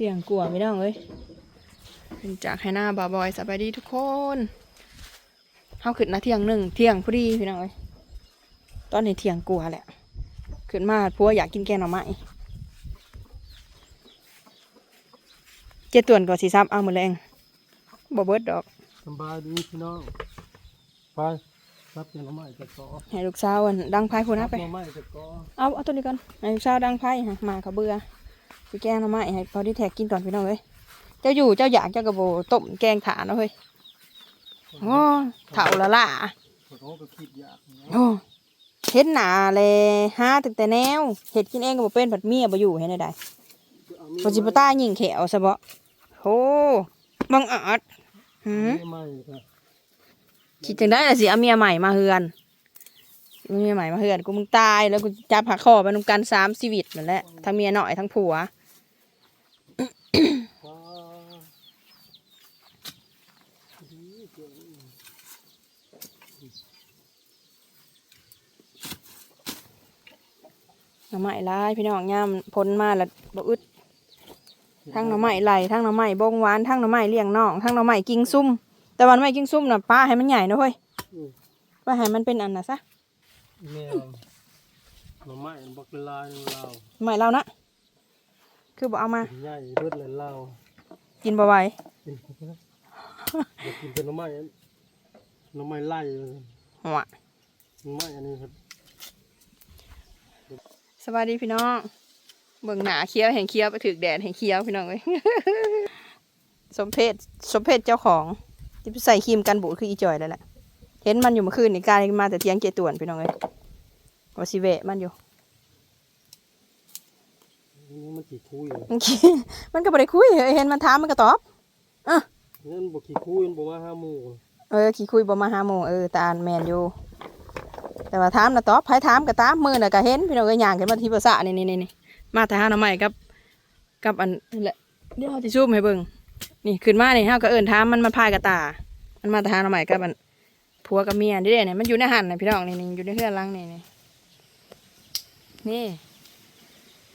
ที่ยงกลัวไม่ต้องเอ้ยเป็นจากให้หน้าบาบอยสบายดีทุกคนเฮาขึ้นนะเที่ยงหนึ่งเที่ยงพอดีพี่น้องเอ้ยตอนนี้เที่ยงกลัวาแหละ ขึ้นมาพัวอยากกินแกงหน่อไม้เจ็ดต่วนก่อนสีซ้ำเอาหมดแรงบ่เบิดดอกสำบายดีพี่น้องไปรับเงินละไม้จะกอให้ลูกสาวอันดังไพ่พูนะไปละไม้จะกอเอาเอาตัวนี้ก่อนให้ลูกสาวดังไพ่ฮะมาเขาเบื่อ ไปแกงหน่อไม้ให้พอที่แท็กกินก่อนพี่น้องเอ้ยเจ้าอยู่เจ้าอยากเจ้ากระโบต้มแกงถาเนาะเฮ้ยโอ้เถ่าละล่ะเขาก็คิดอยากโอ้เห็ดหนาเลยหาตั้งแต่แนวเห็ดกินเองก็บ่เป็นผัดเมียบ่อยู่เห็นได้ปจิปต้ายิงแขวซะบ่โหบังอาจหืมคิดจังได้ล่ะสิเอาเมียใหม่มาเฮือนเมียใหม่มาเฮือนกูมึงตายแล้วกูจับหักคอไปนำกันสามชีวิตนั่นแหละทั้งเมียหน้อยทั้งผัว หน่อไม้หลายพี่น้องย่ามพ้นมาแล้วบ่อึดทั้งหน่อไม้ไหลทั้งหน่อไม้บงหวานทั้งหน่อไม้เลี้ยงน้องทั้งหน่อไม้กิ้งซุ่มแต่วันไม้กิ้งซุ่มน่ะป้าให้มันใหญ่นะเฮ้ยอืมป้าให้มันเป็นอันน่ะซะแมวหน่อไม้บักลายเราไม้เรานะ คือบ่เอามาใหญ่เบิดเลยเรากินบ่ไหวกินอยากกินเป็นหน่อไม้อันหน่อไม้ไล่เลยหัวหน่อไม้อันนี้ครับสวัสดีพี่น้องเบิ่งหนาเคี้ยวแห่งเคี้ยวไปถึกแดดแห่งเคี้ยวพี่น้องเอ้ยสมเพศสมเพศเจ้าของที่ใส่ครีมกันบูดคืออีจอยแล้วแหละเห็นมันอยู่เมื่อคืนนี่กลายมาแต่เทียงเจต่วนพี่น้องเอ้ยว่าสิเวะมันอยู่นี่ มันขี้คุยเลยมันขี้มันก็บ่ได้คุยเอ้ยเห็นมันถามมันก็ตอบนั่นบอกขี้คุยมันบอกว่าห้าโมงเออขี้คุยบ่มาหาโมงเออตาอันแมนอยู่แต่ว่าถามนะตอบไผถามก็ตามมือน่ะก็เห็นพี่น้องเอ้ยย่างขึ้นมาที่ภาษานี่นี่นี่มาแต่หาหน่อไม้กับ กับอันนี่แหละเดี๋ยวเฮาสิซูมให้เบิ่งนี่ขึ้นมานี่เฮาก็เอิ้นถามมันมันพายกับตา มันมาแต่หาหน่อไม้กับมันผัวกับเมียนี่เด้เนี่ยมันอยู่ในหันน่ะพี่น้องนี่นี่อยู่ในเฮือนหลังนี่นี่นี่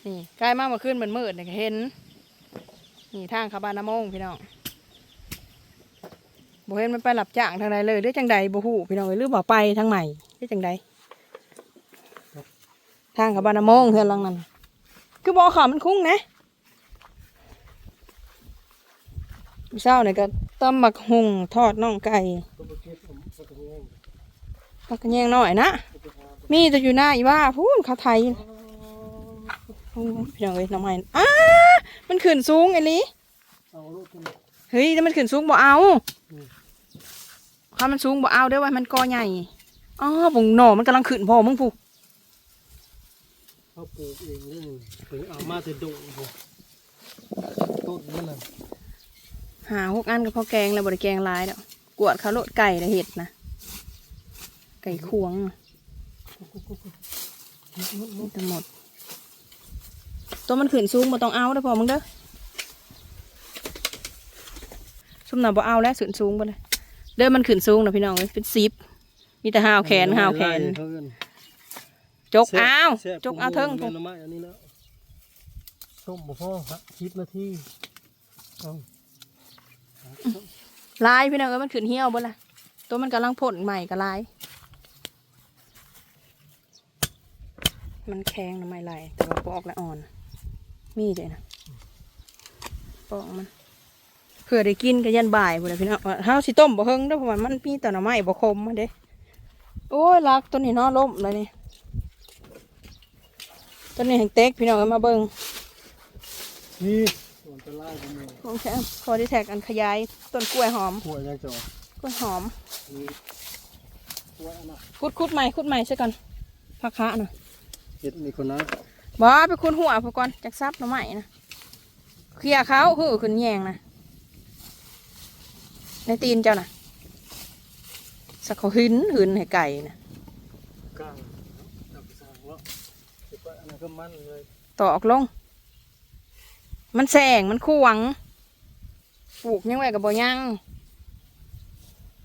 นี่ใกล้มาเมื่อคืนมันมืดนี่ก็เห็น นี่ทางขาบานน้ำมงพี่น้องบ่เห็นมันไปหลับจ้างทางใดเลยหรือจังใดบ่ฮู้พี่น้องหรือบ่ไปทางใหม่หรือจังใดทางขาบานน้ำมงเฮือนลังนั้นคือบ่อขามันคุ้งนะเช้าเนี่ยก็ตำบักหุงทอดน่องไก่ปเก็บผมก็จะแย่งปักกระแยงหน่อยนะมีแต่อยู่หน้าอีว่าพูนเขาไทย พูนพี่น้องเอ้ยน้องใหม่อ้ามันขึ้นสูงไอ้ลิเอาลูกขึ้นเฮ้ยแต่มันขึ้นสูงบ่เอาอืมถ้ามันสูงบ่เอาเด้อว่ามันกอใหญ่อ๋อบุงหน่อมันกำลังขึ้นพอมึงผู้เขาปลูกเองนี่ถึงเอามาจะดุผมต้นนั่นน่ะหาหกอันกับพอแกงแล้วบริแกงหลายแล้วกวดเขาโลดไก่ละเห็ดนะ ไก่ควงน่ะนี่ทั้งหมด ตัวมันขึ้นสูงบ่ต้องเอาเด้อพอมึงเด้อซุ่มหน่ะบ่เอาแล้วขึ้นสูงบ่เลยเด้อมันขึ้นสูงนะพี่น้องเอ้ยเป็นซิปมีแต่ห้าวแขนห้าวแขนเขาเอิ้นจกเอาแซ่บจกเอาเทิงผพุ่มนน้ำไม้อันนี้แล้วส้มบ่พ่อฮะคิดนาทีเอาลายพี่น้องเอ้ยมันขึ้นเหี่ยวบ่ล่ะตัวมันกำลังพ่นใหม่ก็ลายมันแข็งนะไม่ไหลแต่ว่าปอกและอ่อน มีเลยนะปอกมันเพื่อได้กินก็ยันบ่ายพุ่นล่ะพี่น้องว่าเฮาสิต้มบ่เฮิงเด้อเพราะว่ามันมีแต่หน่อไม้บ่คมมาเด้โอ้ยรักตัวนี้เนาะล้มเลยนี่ตัวนี้แห่งเต็กพี่น้องเอามาเบิ่งนี่ส่วนจะไล่ผมเลยโอเคพอที่แท็กอันขยายต้นกล้วยหอมหัวยังจะกล้วยหอมนี่หัวอันน่ะคุดคุดใหม่คุดใหม่ใช่ก่อนพักคะน่ะเห็ดนี่คนนะ บ่ไปคุดหัวพอก่อนจักซับหน่อไม้นะเคลียเขาหือขึ้นแยงนะในตีนเจ้าน่ะสักเขาหินหินให้ไก่นะก้างจับสางแล้วเก็บไว้อันนั้นก็มันเลยตอกลง มันแสงมันควงปลูกยังไงกับบ่ยัง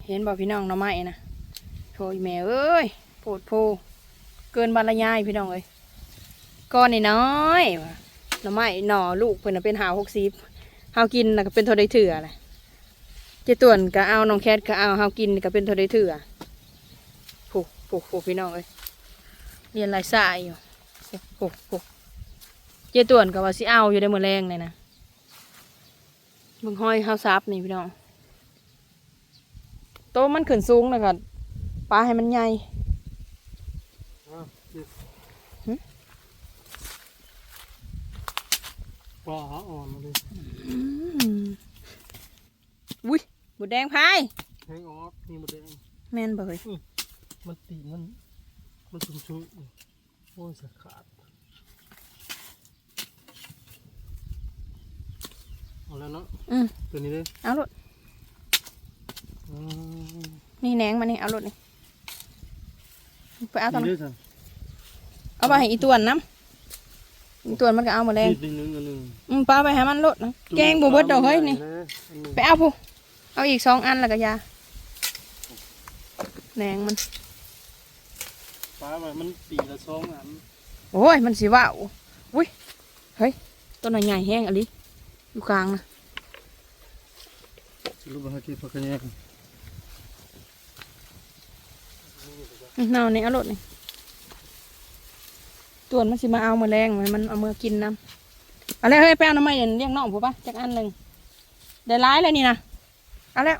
เห็นบ่พี่น้องหน่อไม้นะโถยแม่เอ้ยโพดโพเกินบรรยายพี่น้องเอ้ย ก้อนนี่น้อยหน่อไม้หน่อลูกเพิ่นน่ะเป็นหาวหกสิบเฮากินน่ะก็เป็นเท่าได้เถื่อแหละเจต่วนก็เอาน้องแคทก็เอาเฮากินก็เป็นเท่าได้เถื่อผูกผูกผูกพี่น้องเอ้ยเรียนลายสายอยู่ผูกผูกเจต่วนก็ว่าสิเอาอยู่ได้มื้อแรงเลยนะเบิ่งห้อยเฮาซับนี่พี่น้องโตมันขึ้นสูงแล้วก็ปลาให้มันใหญ่ อ้าวนี่ หึ ปลาอ่อนมาเลยอืมอุ้ยบุดแดงพายแห้งออกนี่หมดแดง แม่นบ่เฮ้ยมันตีนมัน มันชุ่มชุ่มๆโอ้ยสะขาดเอาแล้วเนาะอืมตัวนี้เลยเอารถอืมนี่แหนงมานี่เอารถนี่ไปเอาตอนนี่นั้นด้วยสิเอาไปให้อีตวนน้ำอี ตวนมันก็เอาหมาแรงนิดนึงอันหนึงอืมปลาไปให้มันรถนะแกงบ่เบิดดอกเฮ้ยนี่อันหนึ่งไปเอาผู้เอาอีกสองอันแล้วก็ยาแหนงมันปลาไว้มันปีละสองอันโอ้ยมันสิว่าวอุ้ยเฮ้ยต้นใหญ่แห้งอะลิอยู่กลางนะสรุปว่าเขาเก็บผักกระแยงอืมเอานี่เอารถนี่ ตวนมันสิมาเอามาแรงมันมันเอามากินน้ำเอาแล้วเฮ้ยไปเอาน้ำมันเลี้ยงน้องผมปะจักอันหนึ่งได้ร้ายเลยนี่นะเอาแล้ว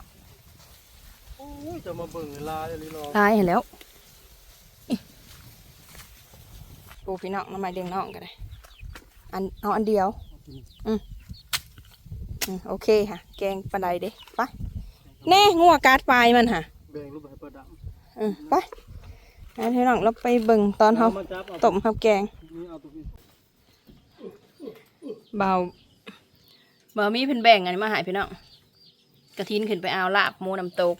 โอ้ยจะมาเบิ่งเวลาอะไรหรอร้ายเห็นแล้วอิปูพี่น้องน้ำมันเลี้ยงน้องก็ได้อันเอาอันเดียวอืมโอเคค่ะ แกงปลาไดเด้ไปแน่งัวการ์ดปลายมันค่ะแบ่งรูปแบบประดับอืมไป งั้นพี่น้องเราไปเบิ่งตอนเขาต้มข้าวแกงเอาเบาเบามีเพิ่นแบ่งอันนี้มาหายพี่น้องกระทินขึ้นไปเอาลาบหมูน้ำตก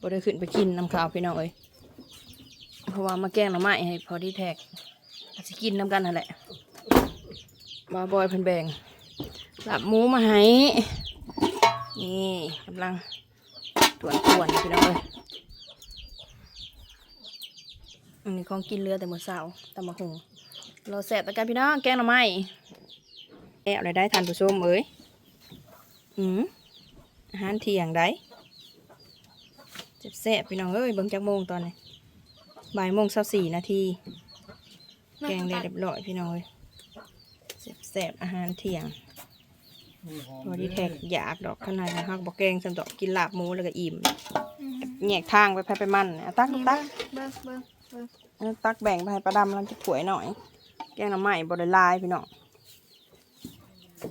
บ่ได้ขึ้นไปกินน้ำข้าวพี่น้องเอ้ยเพราะว่ามาแกงหน่อไม้ให้พอดีแท็กอาจสิกินน้ำกันนั่นแหละบาบอยเพิ่นแบ่งลาบหมูมาให้นี่กำลังตวนตวนๆพี่น้องเอ้ย อันนี้ของกินเรือแต่หมื้อเช้าตำมะฮงเราแสบตะกันพี่น้องแกงหน่อไม้แอบเลยได้ทานผู้ชมเอ้ยอืมอาหารเที่ยงได้เจ็บแสบพี่น้องเอ้ยเบิ่งจักโมงตอนนี้บ่ายโมงสัสี่นาทีแกงได้เรียบร้อยพี่น้องเอ้ยแสบอาหารเที่ยงนี่หอมพอดีแท็กอยากดอกขนาดนะฮักบอกแกงสันดอกกินลาบหมูแล้วก็อิ่มแยกทางไปแพ้ไปมันตักตักเบิ้งเบิ้งเบิ้ง ตักแบ่งไปให้ปลาดำแล้วจะถวยหน่อย แกงหน้ำไม้บไดหลายพี่น้อง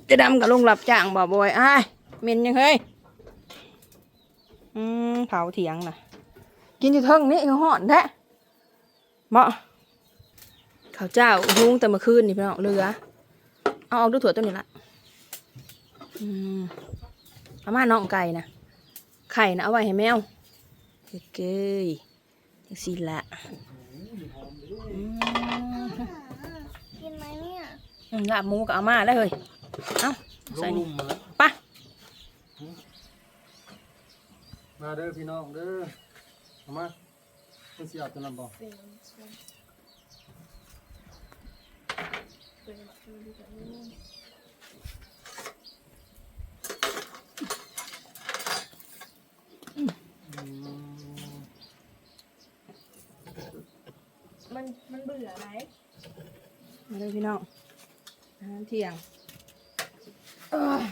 จะดำกับลุงหลับจ้างบ่บอยอ้ายเมนยังเฮ้ยอืมเผาเถียงนะกินอยู่เทิงนี่เขาห่อนแท้เหมาะข้าวเจ้าหุงแต่เมื่อคืนนี่พี่น้องเรือเอาออกดูถั่วตัวนี้ละอืมเอามาน้องไก่นะไข่นะเอาไว้ให้แมวเฮ้ยเกยจังสิละอืม กินไหมเนี่ย อืม ลาบหมูก็เอามาแล้วเฮ้ยเอ้าลใส่งนี่ลุ่มมาแล้วไปะมาเด้อพี่น้องเด้อเอามาเป็นสีเอาตัวนั้นบอกเป็นเป็นเป็นอืมมันมันเบื่อไหมมาเลยพี่น้อง อาหารเที่ยงเอ้ย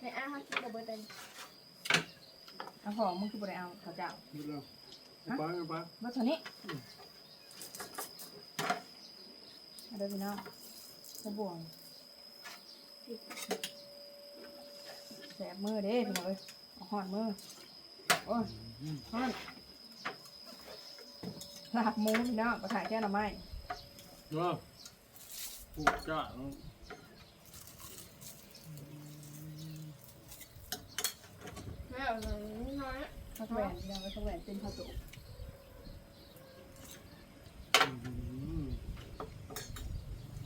ในอาหารกินกับเบอร์เดนเอาของมึงคือบ่ได้เอาข้าวเจ้าดูแล้วเอาไปเอาไปมาเท่านี้มาเลยพี่น้องกระบวงแสบมือเด้พี่น้องเอ้ยเอาห่อนมือโอ้ยห่อนลาบหมูพี่น้องก็ถ่ายแค่หน่อไม้เนาะ ปลูกจ้าเนาะไม่เอาเลยน้อยผักแหวนพี่น้องผักแหวนเป็นข้าวตุอืม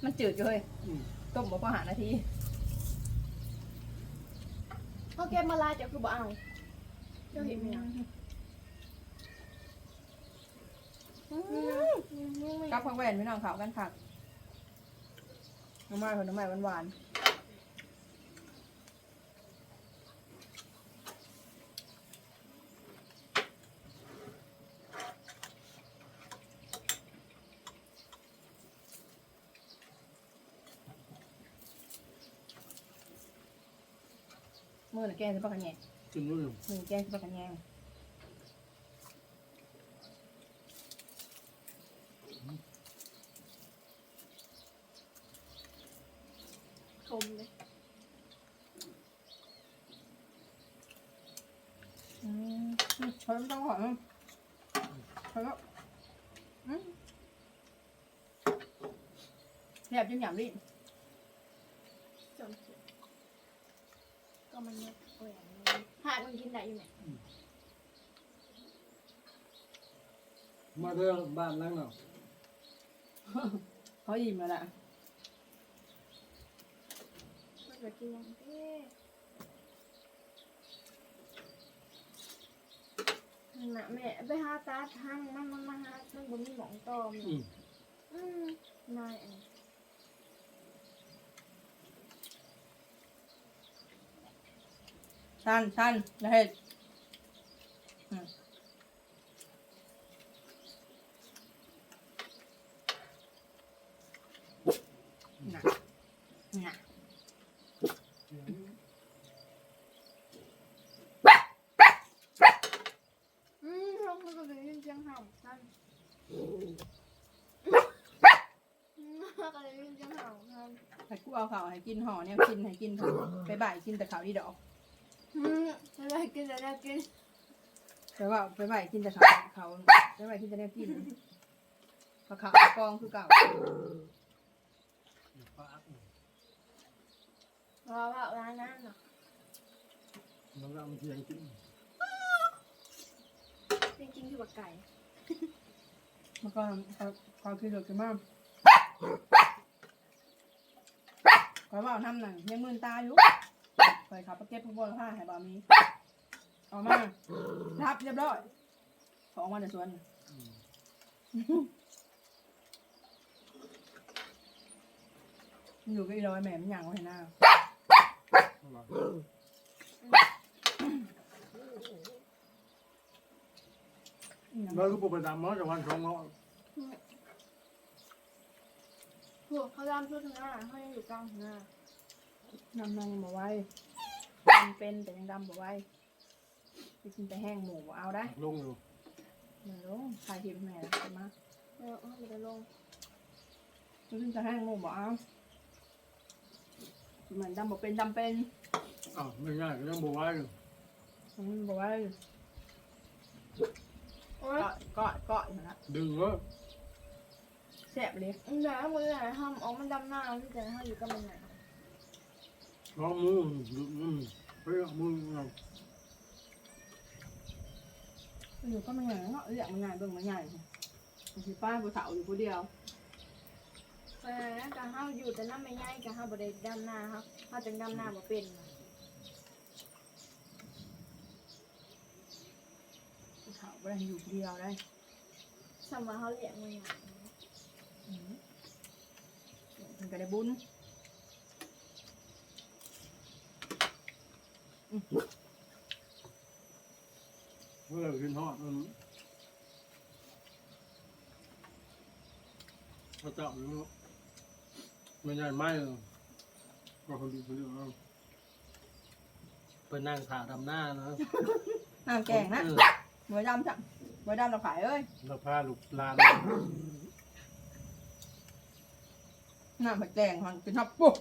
มันจืดอยู่เฮ้ยอืมต้มบ่พอหานาทีเขาเก็บมาลายเดี๋ยวคือบ่เอาเดี๋ยวเห็นไหมอะกับผักแหวนพี่น้องเขากันผัก น้ำไม้ผลน้ำไม้หวานๆมื่อน่ะแกงสิปะกันแยงกินด้วยมือแกงสิปะกันแยง คมเลย อืมเพิ่มต้องหอมเพิ่มอืมแซ่บจน หยำลิ้นจนเขียวก็มันเนี่ยโอ้ยหาดมันกินได้อยู่ไหมมาเรื่องบ้านนั่งเนาะเขายิ้มแล้วล่ะมันจะกินยังเอ๊ะนั่นน่ะแม่ไปหาตาทางมันมันมาหามันบ่มีหมองตอมอืมอืมนายอัน นี้ชันชันแล้วเห็ดอืมน่ะน่ะอืมเรามันก็เลยยินเสียงเห่าท่านอืมก็เลยยินเสียงเห่าท่านให้กูเอาข้าวให้กินห่อเนี่ยกินให้กินเถอะไปบ่ายกินแต่ข้าวดีดอก อืมอะไรกินอะไรกินไปว่าไปบ่ายกินแต่ข้าวเขาไปบ่ายกินแต่เนี่ยกินพอข้าวกองคือเก่าปากรอว่าร้านนั้นเนาะน้ำลำเทียงกินจริงๆคือแบบไก่มันก็เขาเขาคือเดือดขึ้นมากขอยว่าทำหนังยังมืนตาอยู่ คอยขับไปเก็บพวกบอลผ้าให้บามีเออกมารับเรียบร้อยเขาออกมาในสวนอืมมันอยู่กับอีร้อยแม่มันหยังไว้ให้หน้าอร่อยอีหยัง แล้วก็ปกติดำมั้งจากวันสองเนาะพวกเขาดำชุดหน้าเขายังอยู่กลางหน้าดำนางยังบอกไว้ ดำเป็นแต่ยังดำบอกไว้ไปกินแต่แห้งหมูบ่เอาได้ลงอยู่เหมือนลงถ่ายคลิปแม่แล้วจะมาเออเอาไปจะลงไปกินแต่แห้งหมูบ่เอาเหมือนดำบอกเป็นดำเป็นอ้าวไม่ง่ายก็ยังบอกไว้อยู่มันบอกไว้โอ้ยเกาะเกาะเกาะอยู่นะดึงเนอะแซ่บเลย เดี๋ยวมือไหนทำออกมันดำหน้าที่จะให้อยู่กับมันไหน น้องมือดึงอืมเฮ้ยมือเอาอยู่ก็มันใหญ่เนาะเรียกมันใหญ่เบิ่งมันใหญ่บางทีป้าผู้สาวอยู่ผู้เดียวแต่การห้าอยู่แต่น้ำไม่ง่ายการห้าบริดำหน้าครับห้าจังดำหน้าบ่เป็นผู้สาวไม่ได้อยู่ผู้เดียวได้สมว่าเขาเลี้ยงมันอย่างอืมมันก็ได้บุญ เมื่อกินทอดมันเขาจับอยู่เนอะไม่ใหญ่ไหมเลยก็คนดีคนเดียวเอาไปนั่งถ่าดำหน้านะน้ำแกงนะหมวยดำจ้ะหมวยดำเราขายเอ้ยเราพาลูกลานน้ำผัดแกงมันกินทับปุ๊บ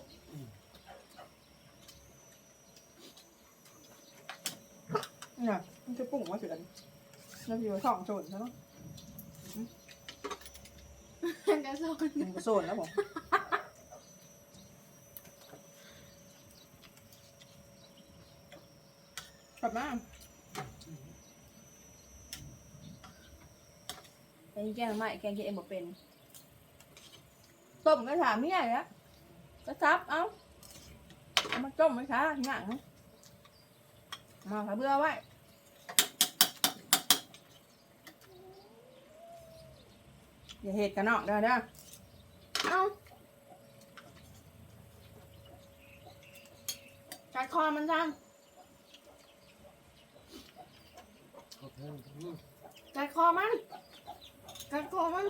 นี่ยมันจะปุ่งมาเสือนแล้วพี่ว่าสองโซนใช่ไหมกระโซนมันก็โซนแล้วผมกลับมาแกงแกงไม่แกงกินเองบอกเป็น ต้มก็ถามไม่ใหญ่แล้วก็ซับเอาเอามาต้มไว้ค่ะหนัง มาค่ะเบื่อไว้อย่าเห็ดกันเนาะเด้อเด้อเอ้ากัดคอมันซ้เขาแพงอืมำกัดคอมันกัดคอมัน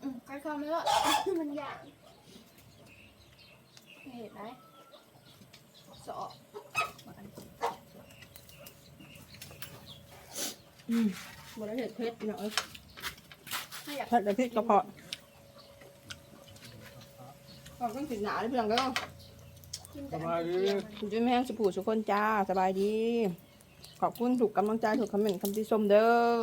อืมกัดคอมันเถอะมันยากไม่เห็นไหม สอบอืมบ่ได้เห็ดเพชรพี่น้องเอ้ยไม่อยากเผ็ดแต่พริกกระเพาะก็ต้องกินหนาเลยพี่น้องเด้อกินสแต่บายดีคุณจุ้ยแม่งสุผูสุคนจ้า สบายดี ขอบคุณถูกกำลังใจถูกคอมเมนต์คำติชมเด้อ